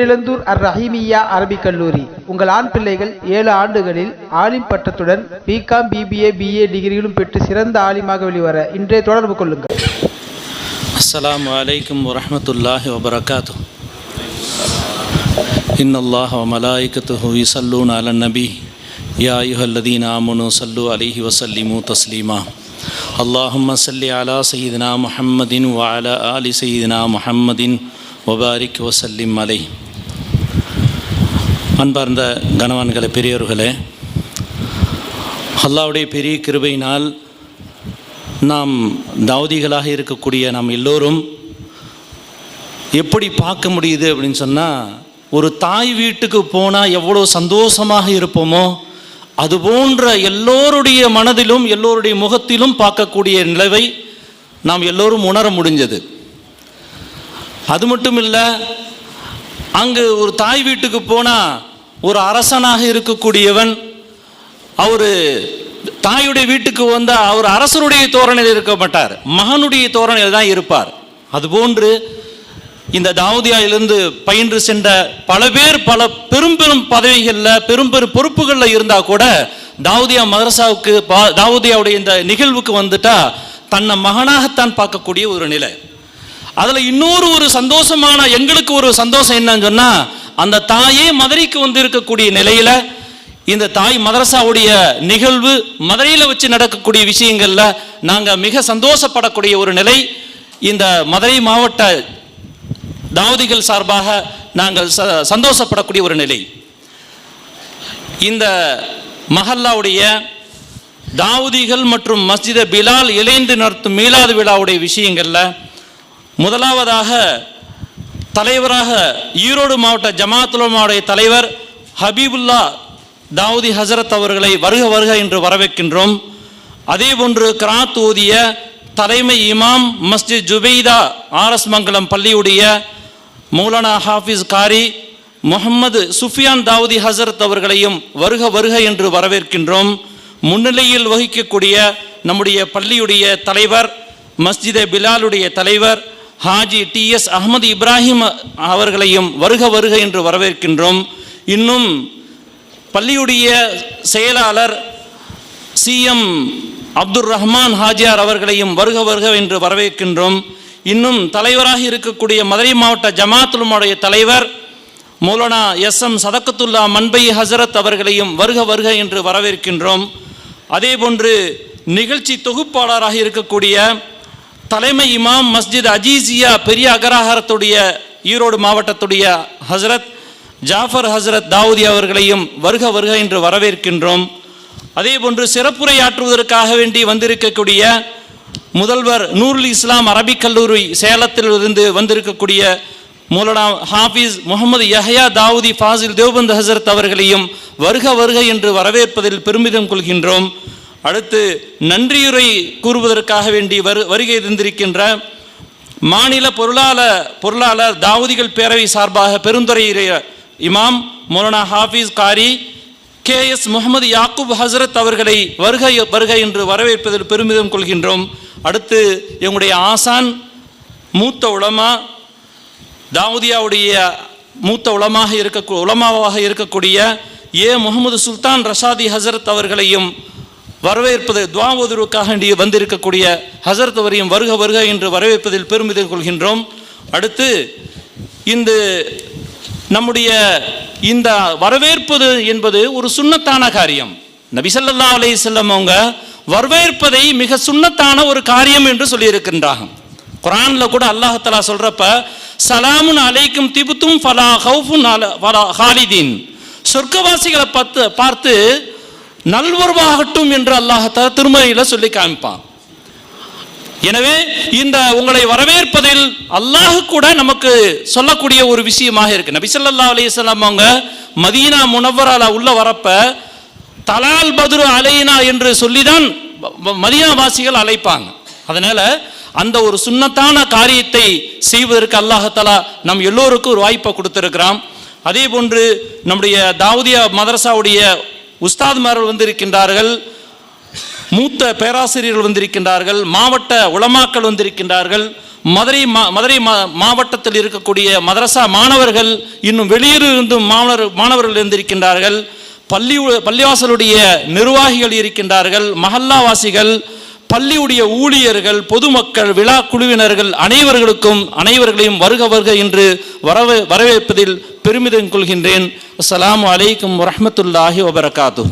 இளந்தூர் அர் ரஹீமியா அரபிக் கல்லூரி உங்கள் ஆண் பிள்ளைகள் ஏழு ஆண்டுகளில் ஆலிம் பட்டத்துடன் பிகாம் பிபிஏ பிஏ டிகிரிகளும் பெற்று சிறந்த ஆலிமாக வெளிவர இன்றைய தொடர்பு கொள்ளுங்கள் السلام عليكم ورحمة الله وبركاته إن الله وملائكته يصلون على النبي يا أيها الذين آمنوا صلوا عليه وسلموا تسليما اللهم صل على سيدنا محمد وعلى آل سيدنا محمد முபாரிக் வசல்லிம் மலை அன்பார்ந்த கணவான்களே பெரியவர்களே அல்லாவுடைய பெரிய கிருபையினால் நாம் தாவதிகளாக இருக்கக்கூடிய நாம் எல்லோரும் எப்படி பார்க்க முடியுது அப்படின்னு சொன்னால் ஒரு தாய் வீட்டுக்கு போனால் எவ்வளோ சந்தோஷமாக இருப்போமோ அதுபோன்ற எல்லோருடைய மனதிலும் எல்லோருடைய முகத்திலும் பார்க்கக்கூடிய நிலவை நாம் எல்லோரும் உணர முடிஞ்சது. அது மட்டும் இல்லை அங்கு ஒரு தாய் வீட்டுக்கு போனால் ஒரு அரசனாக இருக்கக்கூடியவன் அவர் தாயுடைய வீட்டுக்கு வந்தால் அவர் அரசருடைய தோரணையில் இருக்க மாட்டார் மகனுடைய தோரணையில் தான் இருப்பார். அதுபோன்று இந்த தாவூதியாவிலிருந்து பயின்று சென்ற பல பேர் பல பெரும் பெரும் பதவிகளில் பெரும் பெரும் பொறுப்புகளில் இருந்தால் கூட தாவூதியா மதரசாவுக்கு பா- தாவூதியாவுடைய இந்த நிகழ்வுக்கு வந்துட்டா தன்னை மகனாகத்தான் பார்க்கக்கூடிய ஒரு நிலை. அதில் இன்னொரு ஒரு சந்தோஷமான எங்களுக்கு ஒரு சந்தோஷம் என்னன்னு சொன்னால் அந்த தாயே மதுரைக்கு வந்து இருக்கக்கூடிய நிலையில் இந்த தாய் மதரசாவுடைய நிகழ்வு மதுரையில் வச்சு நடக்கக்கூடிய விஷயங்களில் நாங்கள் மிக சந்தோஷப்படக்கூடிய ஒரு நிலை. இந்த மதுரை மாவட்ட தாவதிகள் சார்பாக நாங்கள் ச- சந்தோஷப்படக்கூடிய ஒரு நிலை. இந்த மஹல்லாவுடைய தாவூதிகள் மற்றும் மஸ்ஜித பிலால் இணைந்து நடத்தும் மீலாது விழாவுடைய விஷயங்களில் முதலாவதாக தலைவராக ஈரோடு மாவட்ட ஜமாத்துலமாவுடைய தலைவர் ஹபீபுல்லா தாவூதி ஹசரத் அவர்களை வருக வருக என்று வரவேற்கின்றோம். அதேபோன்று கிராத் ஓதிய தலைமை இமாம் மஸ்ஜித் ஜுபைதா ஆர்எஸ் மங்கலம் பள்ளியுடைய மௌலானா ஹாஃபிஸ் காரி முகமது சுஃபியான் தாவூதி ஹசரத் அவர்களையும் வருக வருக என்று வரவேற்கின்றோம். முன்னிலையில் வகிக்கக்கூடிய நம்முடைய பள்ளியுடைய தலைவர் மஸ்ஜிதே பிலாலுடைய தலைவர் ஹாஜி டி எஸ் அகமது இப்ராஹிம் அவர்களையும் வருக வருக என்று வரவேற்கின்றோம். இன்னும் பள்ளியுடைய செயலாளர் சிஎம் அப்துர் ரஹ்மான் ஹாஜியார் அவர்களையும் வருக வருக என்று வரவேற்கின்றோம். இன்னும் தலைவராக இருக்கக்கூடிய மதுரை மாவட்ட ஜமாத்துலுமாவுடைய தலைவர் மௌலானா எஸ். எம். சதக்கத்துல்லா மன்பை ஹசரத் அவர்களையும் வருக வருக என்று வரவேற்கின்றோம். அதேபோன்று நிகழ்ச்சி தொகுப்பாளராக இருக்கக்கூடிய தலைமை இமாம் மஸ்ஜித் அஜீசியா பெரிய அகராகாரத்துடைய ஈரோடு மாவட்டத்துடைய ஹசரத் ஜாஃபர் ஹசரத் தாவூதி அவர்களையும் வருக வருக என்று வரவேற்கின்றோம். அதே போன்று சிறப்புரையாற்றுவதற்காக வேண்டி வந்திருக்கக்கூடிய முதல்வர் நூருல் இஸ்லாம் அரபிக் கல்லூரி சேலத்தில் இருந்து வந்திருக்கக்கூடிய மூலனா ஹாஃபிஸ் முகமது யஹயா தாவூதி ஃபாசில் தேவ்பந்த் ஹசரத் அவர்களையும் வருக வருக என்று வரவேற்பதில் பெருமிதம் கொள்கின்றோம். அடுத்து நன்றியுரை கூறுவதற்காக வேண்டி வரு வருகை தந்திருக்கின்ற மாநில பொருளாளர் பொருளாளர் தாவூதிகள் பேரவை சார்பாக பெருந்துறையுடைய இமாம் மௌலானா ஹாஃபிஸ் காரி கே எஸ் முகமது யாக்கூப் ஹசரத் அவர்களை வருகை வருகை என்று வரவேற்பதில் பெருமிதம் கொள்கின்றோம். அடுத்து எங்களுடைய ஆசான் மூத்த உலமா தாவூதியாவுடைய மூத்த உலமாக இருக்க உளமாவாக இருக்கக்கூடிய ஏ முகமது சுல்தான் ரஷாதி ஹசரத் அவர்களையும் வரவேற்பது துவாவதுருக்காக வேண்டி வந்திருக்கக்கூடிய ஹசரத் வரியும் வருக வருக என்று வரவேற்பதில் பெருமிதம் கொள்கின்றோம். அடுத்து இந்த நம்முடைய இந்த வரவேற்பது என்பது ஒரு சுன்னத்தான காரியம். நபிசல்லா அலை செல்லம் அவங்க வரவேற்பதை மிக சுன்னத்தான ஒரு காரியம் என்று சொல்லியிருக்கின்றாங்க. குரானில் கூட அல்லாஹலா சொல்கிறப்ப சலாமுன் அலைக்கும் திபுத்தும் ஃபலா ஹவுஃபுன் அல ஃபலா ஹாலிதீன். சொர்க்கவாசிகளை பார்த்து பார்த்து நல்வருவாகட்டும் என்று அல்லாஹ் தஆலா சொல்லி காமிப்பான். எனவே இந்த உங்களை வரவேற்பதில் அல்லாஹ் கூட நமக்கு சொல்லக்கூடிய ஒரு விஷயமாக இருக்கு. நபிசல்லா அலையம் அவங்க மதீனா முனவ்வரால உள்ள வரப்ப தலால் பதுரு அலைனா என்று சொல்லிதான் ம- அழைப்பாங்க. அதனால அந்த ஒரு சுன்னத்தான காரியத்தை செய்வதற்கு அல்லாஹாலா நம் எல்லோருக்கும் ஒரு வாய்ப்பை கொடுத்துருக்கிறான். அதே போன்று நம்முடைய தாவூதியா மதரசாவுடைய உஸ்தாத்மார்கள் வந்திருக்கின்றார்கள் மூத்த பேராசிரியர்கள் வந்திருக்கின்றார்கள் மாவட்ட உளமாக்கள் வந்திருக்கின்றார்கள் மதுரை மா மதுரை மா மாவட்டத்தில் இருக்கக்கூடிய மதரசா மாணவர்கள் இன்னும் வெளியிலிருந்தும் மாணவர் மாணவர்கள் இருந்திருக்கின்றார்கள். பள்ளி பள்ளிவாசலுடைய நிர்வாகிகள் இருக்கின்றார்கள் மஹல்லாவாசிகள் பள்ளியுடைய ஊழியர்கள் பொதுமக்கள் விழா குழுவினர்கள் அனைவர்களுக்கும் அனைவர்களையும் வருக வருக என்று வரவே வரவேற்பதில் பெருமிதம் கொள்கின்றேன். அஸ்லாம் அலைக்கும் வரமத்துல்லாஹி வபரகாத்துஹு.